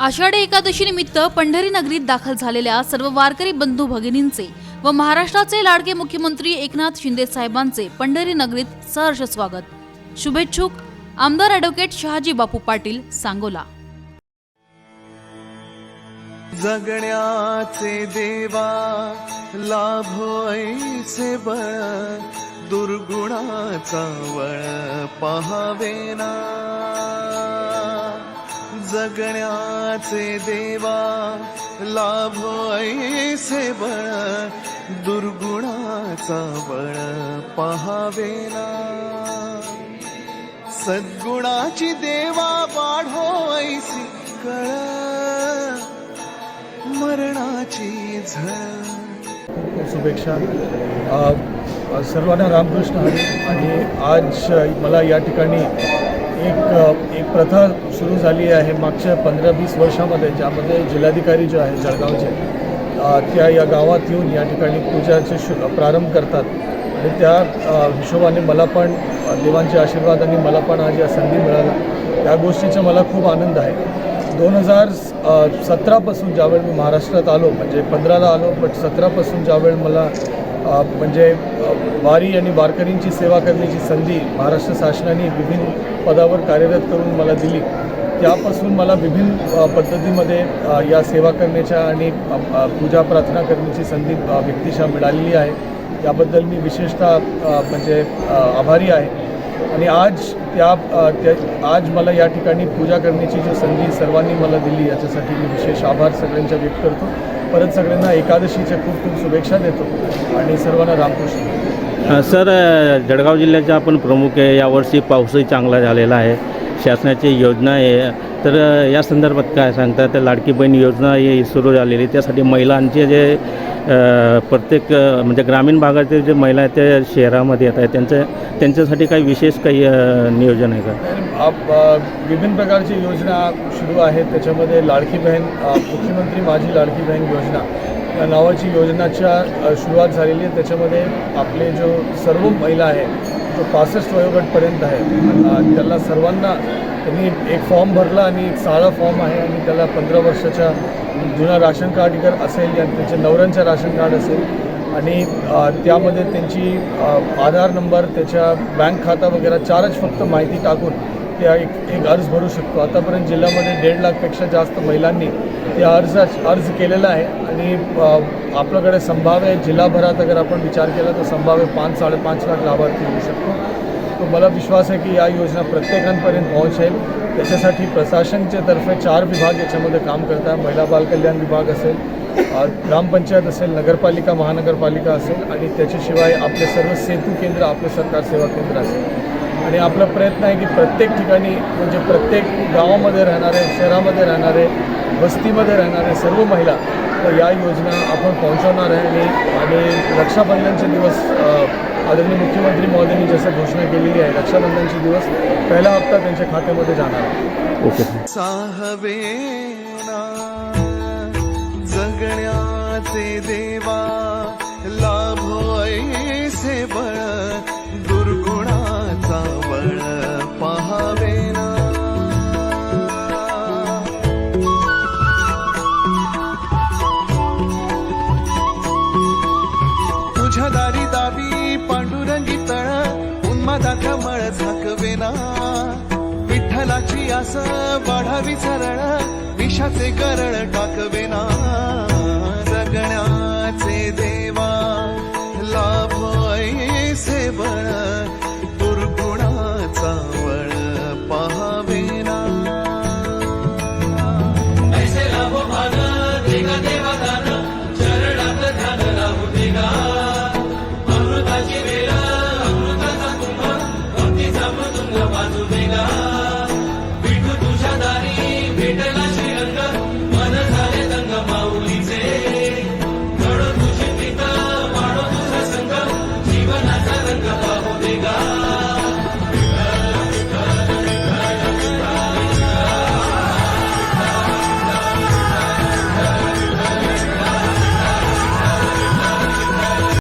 आषाढी एकादशी निमित्त पंढरी नगरीत दाखल झालेल्या सर्व वारकरी बंधू भगिनींचे व महाराष्ट्राचे लाडके मुख्यमंत्री एकनाथ शिंदे साहेबांचे पंढरी नगरीत सहर्ष स्वागत. शुभेच्छुक. आमदार ॲडव्होकेट शहाजी बापू पाटील सांगोला. जगण्याचे देवा लाभो बळ दुर्गुणाचा वळ पहावेना जगण्याचे देवा लाभ ऐसे बळ दुर्गुणाचा बळ पहावेना सद्गुणाची देवा वाढो ऐसी कळ मरणाची झळ. शुभेच्छा. सर्वांना रामकृष्ण हरी. आणि आज मला या ठिकाणी एक एक प्रथा सुरू झाली आहे मागच्या पंधरा वीस वर्षामध्ये ज्यामध्ये जिल्हाधिकारी जे आहे जळगावचे त्या या गावात येऊन या ठिकाणी पूजाचे शु प्रारंभ करतात. आणि त्या हिशोबाने मला पण देवांचे आशीर्वाद आणि मला पण आज या संधी मिळाला त्या गोष्टीचा मला खूप आनंद आहे. दोन हजार सतरापासून ज्यावेळी मी महाराष्ट्रात आलो म्हणजे पंधराला आलो बट सतरापासून ज्यावेळी मला म्हणजे वारी आणि वारकरींची सेवा करण्याची संधी महाराष्ट्र शासनाने विभिन्न पदावर कार्यरत करून मला दिली. त्यापासून मला विभिन्न पद्धतीमध्ये या सेवा करण्याच्या आणि पूजा प्रार्थना करण्याची संधी व्यक्तिशा मिळालेली आहे. याबद्दल मी विशेषतः म्हणजे आभारी आहे. आणि आज त्या त्या आज मला या ठिकाणी पूजा करण्याची जी संधी सर्वांनी मला दिली याच्यासाठी मी विशेष आभार सगळ्यांचा व्यक्त करतो. परत सगळ्यांना एकादशीच्या खूप खूप शुभेच्छा देतो आणि सर्वांना रामकृष्ण सर जळगाव जिल्ह्याचा आपण प्रमुख आहे. यावर्षी पाऊसही चांगला झालेला आहे. शासनाची योजना आहे. तर या संदर्भात काय सांगतात तर लाडकी बहीण योजना ही सुरू झालेली त्यासाठी महिलांचे जे प्रत्येक म्हणजे ग्रामीण भागातील जे महिला आहेत ते शहरामध्ये येत आहेत. त्यांचं त्यांच्यासाठी काही विशेष काही नियोजन आहे का? आप विभिन्न प्रकारची योजना सुरू आहेत. त्याच्यामध्ये लाडकी बहीण मुख्यमंत्री माझी लाडकी बहीण योजना या नावाची योजनाच्या सुरुवात झालेली आहे. त्याच्यामध्ये आपले जो सर्व महिला आहे तो पासष्ट वयोगटपर्यंत आहे त्याला सर्वांना त्यांनी एक फॉर्म भरला आणि एक साधा फॉर्म आहे आणि त्याला पंधरा वर्षाच्या जुना राशन कार्ड जर असेल या त्यांच्या नवऱ्यांचं राशन कार्ड असेल आणि त्यामध्ये त्यांची आधार नंबर त्याच्या बँक खाता वगैरे चारच फक्त माहिती टाकून त्या एक एक अर्ज भरू शकतो. आतापर्यंत जिल्ह्यामध्ये दीड लाखपेक्षा जास्त महिलांनी त्या अर्ज अर्ज केलेला आहे. आणि आपल्याकडे संभाव्य जिल्हाभरात अगर आपण विचार केला तर संभाव्य पाच साडेपाच लाख लाभार्थी होऊ शकतो. तो मला विश्वास आहे की या योजना प्रत्येकांपर्यंत पोहोचेल. त्याच्यासाठी प्रशासनच्या तर्फे चार विभाग याच्यामध्ये काम करतात. महिला बालकल्याण विभाग असेल ग्रामपंचायत असेल नगरपालिका महानगरपालिका असेल. आणि त्याच्याशिवाय आपले सर्व सेतू केंद्र आपले सरकार सेवा केंद्र असेल. आणि आपला प्रयत्न आहे की प्रत्येक ठिकाणी म्हणजे प्रत्येक गावामध्ये राहणारे शहरामध्ये राहणारे वस्तीमध्ये राहणारे सर्व महिला तर या योजना आपण पोहोचवणार आहे. आणि आणि रक्षाबंधनचे दिवस आदरणीय मुख्यमंत्री महोदयांनी जसं घोषणा केलेली आहे रक्षाबंधनचे दिवस पहिला हप्ता त्यांच्या खात्यामध्ये जाणार आहे. ओके. साहवेना जगण्याचे देवा विठ्ठलाची आस वाढावी सरळ विषाचे गरळ टाकवेना जगण्या